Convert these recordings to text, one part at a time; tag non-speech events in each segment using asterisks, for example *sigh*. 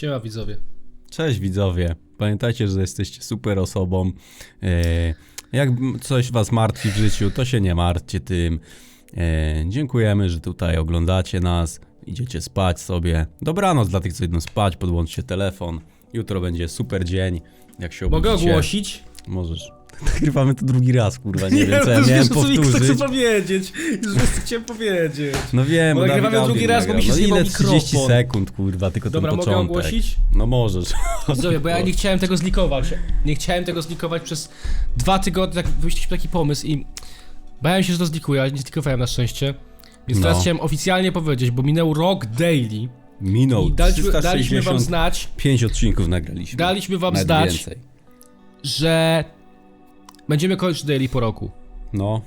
Siema widzowie. Cześć widzowie. Pamiętajcie, że jesteście super osobą. E, jak coś was martwi w życiu, to się nie martwcie tym. E, dziękujemy, że tutaj oglądacie nas. Idziecie spać sobie. Dobranoc dla tych, co idą spać. Podłączcie telefon. Jutro będzie super dzień. Jak się Mogę obudzicie. ogłosić? Możesz. *laughs* Nagrywamy to drugi raz, kurwa. Nie wiem, co ja to miałem powtórzyć. chcę powiedzieć. Już co chciałem powiedzieć. No wiem, Bo bo nagrywamy Dawid drugi audio raz, bo mi się nagrał. zjebał No ile 30 mikrofon. sekund, kurwa, tylko Dobra, ten mogę początek. ogłosić? No możesz. *laughs* Widzowie, bo ja nie chciałem tego zlikować. Nie chciałem tego zlikować przez dwa tygodnie, tak wymyśliliśmy taki pomysł i bałem się, że to zlikuję, ale nie zlikowałem na szczęście. Więc No. teraz chciałem oficjalnie powiedzieć, bo minął rok daily Minął i daliśmy, daliśmy wam 365 znać, odcinków nagraliśmy. daliśmy wam Nawet znać, więcej. że będziemy kończyć daily po roku. No,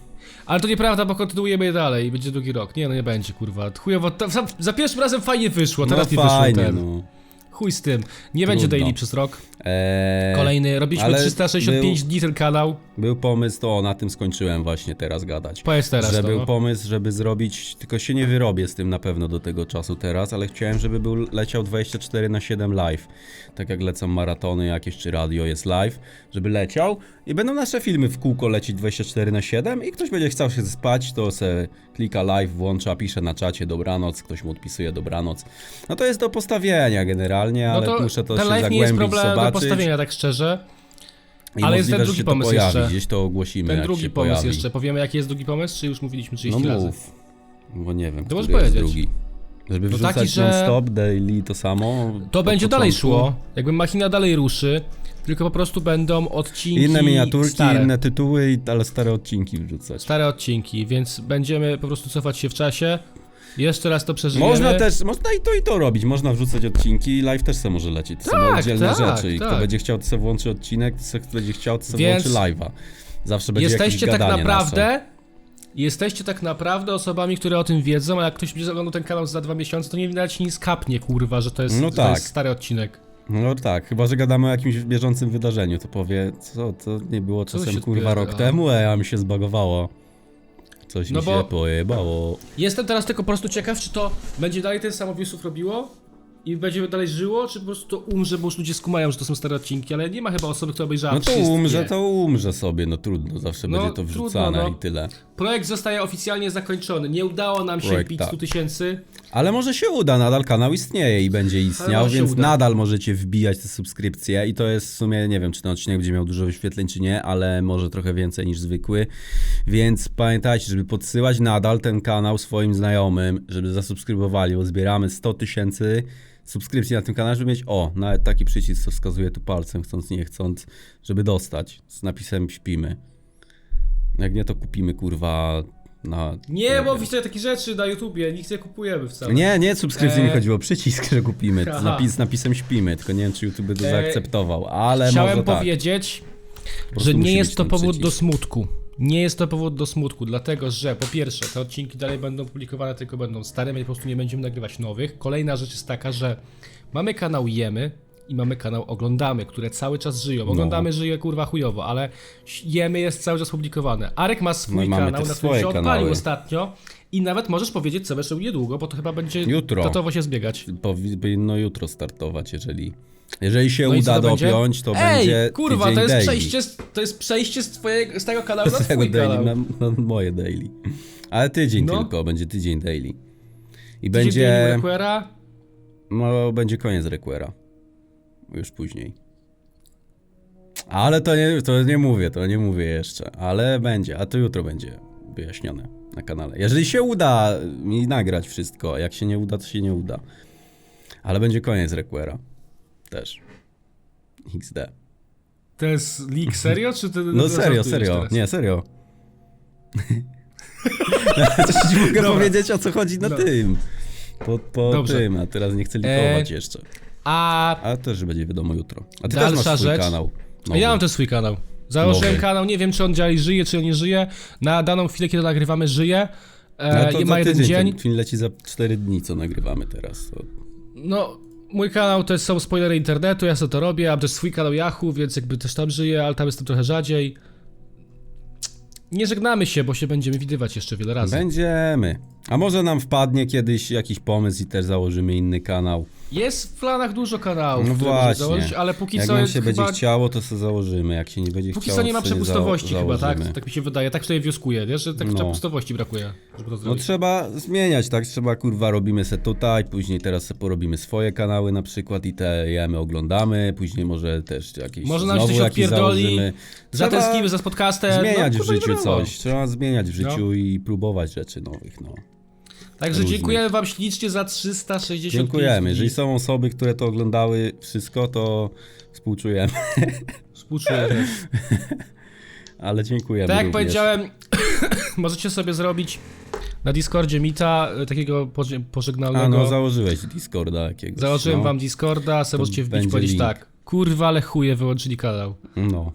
Ale to nieprawda, bo kontynuujemy je dalej i będzie drugi rok. Nie, no nie będzie, kurwa. Chujowo, to, za, za pierwszym razem fajnie wyszło, teraz no nie fajnie, wyszło ten. no. Chuj z tym. Nie będzie Trudno. daily przez rok. Eee, Kolejny, robiliśmy ale 365 był- dni ten kanał. Był pomysł, to na tym skończyłem właśnie teraz gadać. Powiedz teraz że to, był no. pomysł, żeby zrobić, tylko się nie wyrobię z tym na pewno do tego czasu teraz, ale chciałem, żeby był leciał 24 na 7 live. Tak jak lecą maratony jakieś, czy radio jest live, żeby leciał i będą nasze filmy w kółko lecieć 24 na 7 i ktoś będzie chciał się spać, to se klika live, włącza, pisze na czacie dobranoc, ktoś mu odpisuje dobranoc. No to jest do postawienia generalnie, No ale to muszę to się live nie jest zagłębić, problemem do zobaczyć. postawienia, tak szczerze. I Ale jest ten że drugi się pomysł to pojawi, jeszcze. gdzieś to ogłosimy, Ten jak drugi się pomysł pojawi. jeszcze. Powiemy jaki jest drugi pomysł, czy już mówiliśmy 30 No razy? mów, bo nie wiem, To który możesz jest powiedzieć. drugi. Żeby No wrzucać taki, że- non-stop, daily to samo. To od będzie dalej początku. szło. Jakby machina dalej ruszy, tylko po prostu będą odcinki Inne miniaturki, stare. inne tytuły, i- ale stare odcinki wrzucać. Stare odcinki, więc będziemy po prostu cofać się w czasie. Jeszcze raz to przeżyjemy. Można też, można i to i to robić, można wrzucać odcinki i live też se może lecieć. To są Tak, oddzielne tak, rzeczy i kto tak. będzie chciał, to sobie włączy odcinek, kto se- będzie chciał, to sobie Więc włączy live'a. Zawsze będzie Jesteście jakieś tak naprawdę. Nasze. Jesteście tak naprawdę osobami, które o tym wiedzą, a jak ktoś będzie oglądał ten kanał za dwa miesiące, to nie widać nic kapnie, kurwa, że to jest, No że to tak. jest stary odcinek. No tak, chyba, że gadamy o jakimś bieżącym wydarzeniu, to powie, co, to nie było czasem kurwa rok temu, a ja mi się zbagowało. Coś No mi bo- się pojebało. Jestem teraz tylko po prostu ciekaw, czy to będzie dalej ten viewsów robiło i będzie dalej żyło, czy po prostu to umrze, bo już ludzie skumają, że to są stare odcinki, ale nie ma chyba osoby, która obejrzała No to wszystkie. umrze, to umrze sobie, no trudno, zawsze No, będzie to trudno, wrzucane no. i tyle. Projekt zostaje oficjalnie zakończony. Nie udało nam się Projekt, tak. 100 tysięcy. Ale może się uda, nadal kanał istnieje i będzie istniał, może się więc uda. nadal możecie wbijać te subskrypcje i to jest w sumie, nie wiem czy ten odcinek będzie miał dużo wyświetleń czy nie, ale może trochę więcej niż zwykły, więc pamiętajcie, żeby podsyłać nadal ten kanał swoim znajomym, żeby zasubskrybowali, bo zbieramy 100 tysięcy subskrypcji na tym kanale, żeby mieć, o, nawet taki przycisk, co wskazuje tu palcem, chcąc nie chcąc, żeby dostać, z napisem śpimy. Jak nie, to kupimy, kurwa, na... Nie, bo widzę takie rzeczy na YouTubie, nikt nie kupujemy wcale. Nie, nie, subskrypcji E, mi chodziło, przycisk, że kupimy, *laughs* z, napis, z napisem śpimy, tylko nie wiem, czy YouTube by to E, zaakceptował, ale Chciałem może tak. powiedzieć, Po prostu że musi nie być jest to ten powód do przycisk. smutku. Nie jest to powód do smutku, dlatego że po pierwsze, te odcinki dalej będą publikowane, tylko będą stare, my po prostu nie będziemy nagrywać nowych. Kolejna rzecz jest taka, że mamy kanał Jemy i mamy kanał Oglądamy, które cały czas żyją. Oglądamy No. żyje kurwa chujowo, ale Jemy jest cały czas publikowane. Arek ma swój No kanał, na którym się odpalił kanały. ostatnio i nawet możesz powiedzieć, co weszło niedługo, bo to chyba będzie Jutro. gotowo się zbiegać. Powi- powinno jutro startować, jeżeli, jeżeli się No i co uda to będzie? dopiąć, to Ej, będzie kurwa, tydzień to jest, daily. przejście, z- to jest przejście z, twojego, z tego kanału na *laughs* Z tego twój daily kanał. na, na moje daily. Ale tydzień No. tylko, będzie tydzień daily. I będzie, Requera, no, będzie koniec Requera. Już później. Ale to nie, to nie mówię, to nie mówię jeszcze, ale będzie, a to jutro będzie wyjaśnione na kanale. Jeżeli się uda mi nagrać wszystko, jak się nie uda, to się nie uda. Ale będzie koniec Requera. Też. XD. To jest leak serio, czy ty No serio, serio. Nie, serio. *laughs* Coś ci mogę Dobra. powiedzieć o co chodzi na No. tym. Po, po Dobrze. tym, a teraz nie chcę likować jeszcze. A A też będzie wiadomo jutro. A ty Dalsza też masz swój rzecz. kanał. a ja mam też swój kanał. Założyłem Nowy. kanał, nie wiem czy on dalej żyje, czy on nie żyje. Na daną chwilę, kiedy nagrywamy, żyje. E, No to ma jeden tydzień, dzień. Ten film leci za 4 dni, co nagrywamy teraz. To... No, mój kanał to są spoilery internetu, ja sobie to robię. Mam też swój kanał Yahoo, więc jakby też tam żyję, ale tam jestem trochę rzadziej. Nie żegnamy się, bo się będziemy widywać jeszcze wiele razy. Będziemy. A może nam wpadnie kiedyś jakiś pomysł i też założymy inny kanał. Jest w planach dużo kanałów, No które właśnie. założyć, ale póki Jak co nam się chyba... będzie chciało, to sobie założymy. Jak się nie będzie Póki chciało, co nie ma przepustowości chyba, tak? Tak mi się wydaje, tak tutaj wnioskuję, wiesz, że tak No. przepustowości brakuje, No trzeba zmieniać, tak? Trzeba, kurwa, robimy se tutaj, później teraz se porobimy swoje kanały na przykład i te jemy oglądamy, później może też jakieś Może nam się odpierdoli, Zatęsknimy za podcastem. zmieniać no, w życiu coś, trzeba zmieniać w życiu i próbować rzeczy nowych, no. Także różnych. dziękujemy wam ślicznie za 365 Dziękujemy. dni. Jeżeli są osoby, które to oglądały wszystko, to współczujemy, *laughs* Współczuję też. *laughs* ale dziękujemy Tak jak również. powiedziałem, *coughs* możecie sobie zrobić na Discordzie Mita y, takiego poże- A pożegnalnego. no, założyłeś Discorda jakiegoś. Założyłem no. wam Discorda, sobie możecie wbić powiedzieć link. tak. Kurwa, ale chuje wyłączyli kanał. No.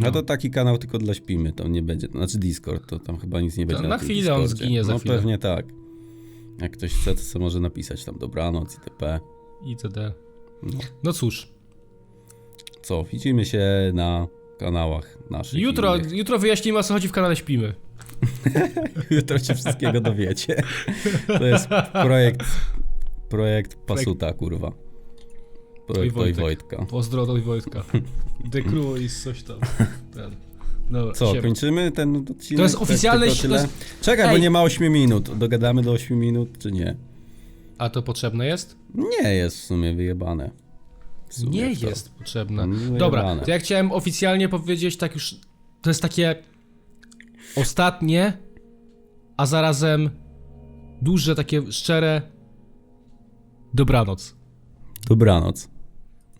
No to taki kanał tylko dla śpimy, to nie będzie, znaczy Discord, to tam chyba nic nie będzie na na tym chwilę on zginie za No chwilę. pewnie tak. Jak ktoś chce, to sobie może napisać tam dobranoc itp. itd. No. No cóż, Co, widzimy się na kanałach naszych. jutro, innych. jutro wyjaśnimy o co chodzi w kanale Śpimy. *laughs* jutro się wszystkiego dowiecie. To jest projekt, projekt Pasuta, kurwa. Projekt Oj, Oj Wojtek. Wojtka. Pozdro do Wojtka. *laughs* The Crew i coś tam. Ten. Dobra, Co, siema. kończymy ten odcinek? To jest Tak oficjalne to jest- Czekaj, bo Ej. nie ma 8 minut. Dogadamy do 8 minut, czy nie? A to potrzebne jest? Nie jest w sumie wyjebane. W sumie Nie to. jest potrzebne. Mm, Dobra, wyjebane. to ja chciałem oficjalnie powiedzieć tak już, to jest takie ostatnie, a zarazem duże, takie szczere dobranoc. Dobranoc.